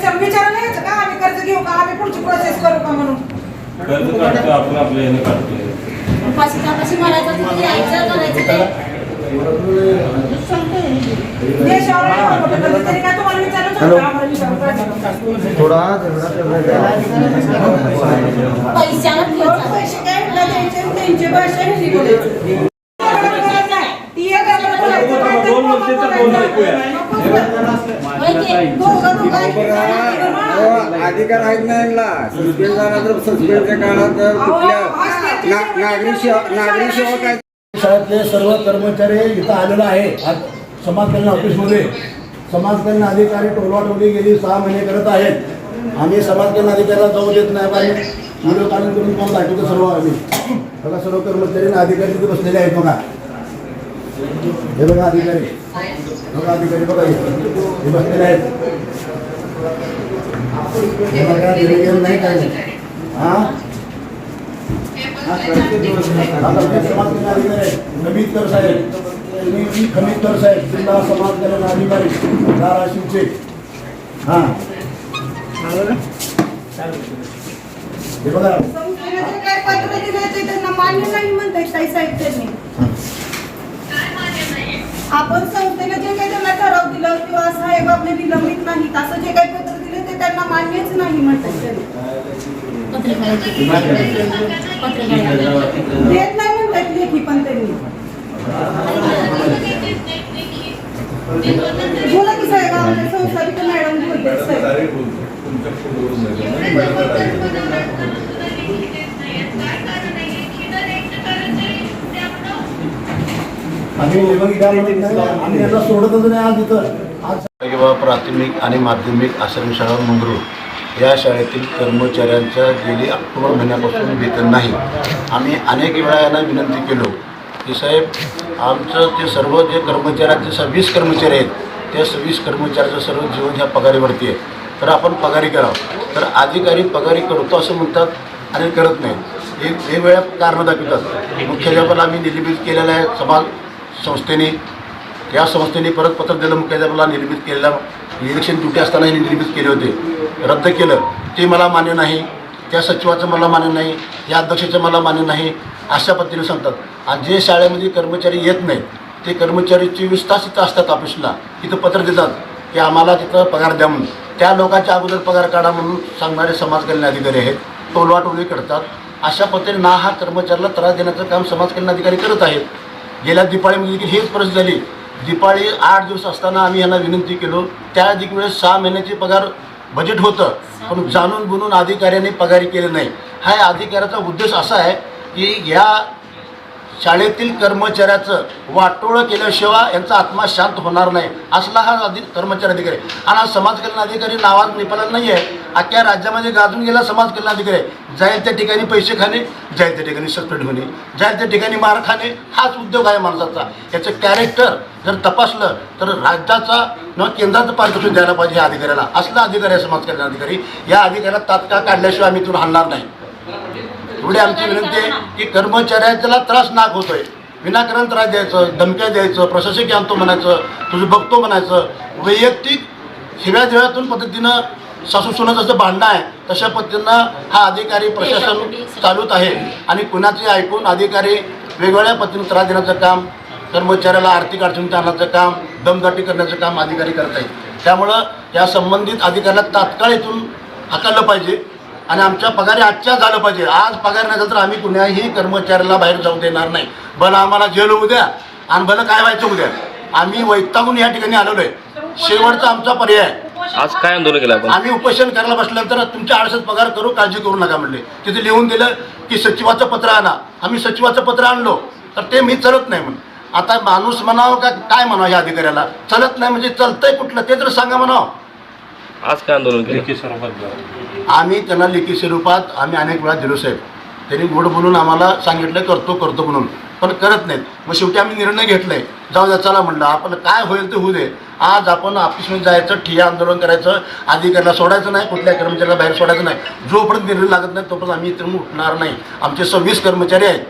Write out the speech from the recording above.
विचार विचारायला यायचं का? आम्ही कर्ज घेऊ का? आम्ही पुढची प्रोसेस करू का म्हणून? कर्ज काढतो आपण आपल्या याने काढतो. उपाशी तापाशी मारायचं तिथे यायचं करायचं ते देशावर एवढं मोठं कर्ज तरी काय तुम्हाला विचारलं होतं? का? आम्हाला विचारून पाहिजे. थोडा घ्यायचं पैसे काय? द्यायचे त्यांची भाषा हिंदी बोलायची. ती एक आपल्याला बोलायचं, काय ते दोन वर्ष तर दोन ऐकूया. नको बोलायचं. होय की? दोघं दोघं ऐकायचं. अहो, अधिकार आहेत ना यांना. सस्पेंड झाला तर सस्पेंडच्या काळात जर कुठल्या नागरिक सेवा नागरिक सेवा काय शाळेतले सर्व कर्मचारी इथं आलेला आहे आज समाज कल्याण ऑफिसमध्ये. समाज कल्याण अधिकारी टोलवाटोली गेली सहा महिने करत आहेत. आम्ही समाज कल्याण अधिकाऱ्याला जाऊ देत नाही. आणि व्हिडिओ कॉलिंग करून पण दाखवतो सर्व आम्ही. बघा सर्व कर्मचारी अधिकारी तिथे बसलेले आहेत. बघा. हे बघा अधिकारी बघा अधिकारी बघा हे हे बसलेले आहेत हे? बघा देणेघेण नाही काय नाही हा साहेब तुम्ही खमीदकर साहेब जिल्हा समाज कल्याण अधिकारी धाराशिवचे. हां. हे बघा. त्यांना मान्य नाही साहेब त्यांनी. आपण संस्थेने जे काही त्यांना ठराव दिलं किंवा साहेब आपले निलंबित नाहीत असं जे काही पत्र दिले ते त्यांना मान्यच नाही म्हणतात. देत नाही म्हणतात लेखी पण त्यांनी. बोला की साहेब आपल्या संस्थापित मॅडम बोलते साहेब. किंवा प्राथमिक आणि माध्यमिक आश्रमशाळा मंगरूळ. या शाळेतील कर्मचाऱ्यांच्या गेली ऑक्टोबर महिन्यापासून वेतन नाही. आम्ही अनेक वेळा यांना विनंती केलो की साहेब आमचं ते सर्व जे कर्मचाऱ्यांचे सव्वीस कर्मचारी आहेत त्या सव्वीस कर्मचाऱ्याचं सर्व जीवन ह्या पगारीवरती आहे. तर आपण पगारी करावं. तर अधिकारी पगारी करतो असं म्हणतात आणि करत नाही एक वेगवेगळ्या कारणं दाखवतात. मुख्याध्यापन आम्ही निलंबित केलेलं आहे. समाज संस्थेने या संस्थेने परत पत्र दिलं मुख्याध्यापकाला निर्मित केलेला इलेक्शन ड्युटी असताना हे निर्मित केले होते. रद्द केलं. ते मला मान्य नाही. त्या सचिवाचं मला मान्य नाही. या अध्यक्षाचं मला मान्य नाही. अशा पद्धतीने सांगतात. आणि जे शाळेमध्ये कर्मचारी येत नाहीत ते कर्मचारी चोवीस तास इथं असतात ऑफिसला. तिथं पत्र देतात की आम्हाला तिथं पगार द्या म्हणून. त्या लोकांच्या अगोदर पगार काढा म्हणून सांगणारे समाज कल्याण अधिकारी आहेत. टोलवाटोलवी करतात. अशा पद्धतीने ना हा कर्मचाऱ्याला त्रास देण्याचं काम समाज कल्याण अधिकारी करत आहेत. गेल्या दिपाळीमध्ये म्हणजे देखील हेच परिस्थिती झाली. दिपाळी आठ दिवस असताना आम्ही यांना विनंती केलो. त्या देखील वेळेस सहा महिन्याचे पगार बजेट होतं पण जाणून बुणून अधिकाऱ्यांनी पगारी केलं नाही. हा या अधिकाऱ्याचा उद्देश असा आहे की या शाळेतील कर्मचाऱ्याचं वाटोळं केल्याशिवाय यांचा आत्मा शांत होणार नाही. असला हा अधिक कर्मचारी अधिकारी. आणि हा समाज कल्याण अधिकारी नावाज निपाला नाही आहे अख्ख्या राज्यामध्ये गाजून गेला समाज कल्याण अधिकारी. आहे जाईल त्या ठिकाणी पैसे खाणे जाईल त्या ठिकाणी सस्पेंड होणे जाईल त्या ठिकाणी मार खाणे हाच उद्योग आहे माणसाचा. याचं कॅरेक्टर जर तपासलं तर राज्याचा न केंद्राचं पारितोषिक द्यायला पाहिजे या अधिकाऱ्याला. असला अधिकारी आहे समाज कल्याण अधिकारी. या अधिकाऱ्याला तात्काळ काढल्याशिवाय आम्ही इथून हलणार नाही. एवढी आमची विनंती आहे की कर्मचाऱ्याला त्रास नाक होतोय. विनाकारण त्रास द्यायचं धमक्या द्यायचं प्रशासकीय आणतो म्हणायचं तुझं बघतो म्हणायचं. वैयक्तिक हिव्या दिव्यातून पद्धतीनं सासू सुना जसं भांडणं आहे तशा पद्धतीनं हा अधिकारी प्रशासन चालूत आहे. आणि कुणाचे ऐकून अधिकारी वेगवेगळ्या पद्धतीने त्रास देण्याचं काम कर्मचाऱ्याला आर्थिक अडचणीत आणण्याचं काम दमदाटी करण्याचं काम अधिकारी करत आहेत त्यामुळं या संबंधित अधिकाऱ्याला तात्काळ इथून हाकललं पाहिजे. आणि आमच्या पगारी आजच्या झालं पाहिजे. आज पगार नाही झाला तर आम्ही कुणाही कर्मचाऱ्याला बाहेर जाऊ देणार नाही. भलं आम्हाला जेल होऊ द्या. आणि भलं काय व्हायचं उद्या आम्ही वैतागून या ठिकाणी आलेलो आहे शेवटचा आमचा पर्याय. आज काय आंदोलन केलं आपण? आम्ही उपोषण करायला बसल्यानंतर तुमच्या आळसात पगार करू काळजी करू नका म्हणले. तिथे लिहून दिलं की सचिवाचं पत्र आणा. आम्ही सचिवाचं पत्र आणलो. तर ते मी चलत नाही म्हणून. आता माणूस म्हणावं का काय म्हणावं या अधिकाऱ्याला? चलत नाही म्हणजे चलतंय कुठलं? ते तर सांगा म्हणावं. आज काय आंदोलन केलं? लेखी स्वरूपात. आम्ही त्यांना लेखी स्वरूपात आम्ही अनेक वेळा दिलो साहेब. त्यांनी गोड बोलून आम्हाला सांगितलं करतो करतो म्हणून. पण करत नाहीत. मग शेवटी आम्ही निर्णय घेतलाय. जाऊ द्या चला म्हणलं आपण काय होईल ते होऊ दे. आज आपण ऑफिसमध्ये जायचं ठिय्या आंदोलन करायचं अधिकाऱ्याला सोडायचं नाही कुठल्या कर्मचाऱ्याला बाहेर सोडायचं नाही. जोपर्यंत निर्णय लागत नाही तोपर्यंत आम्ही इथून उठणार नाही. आमचे सव्वीस कर्मचारी आहेत.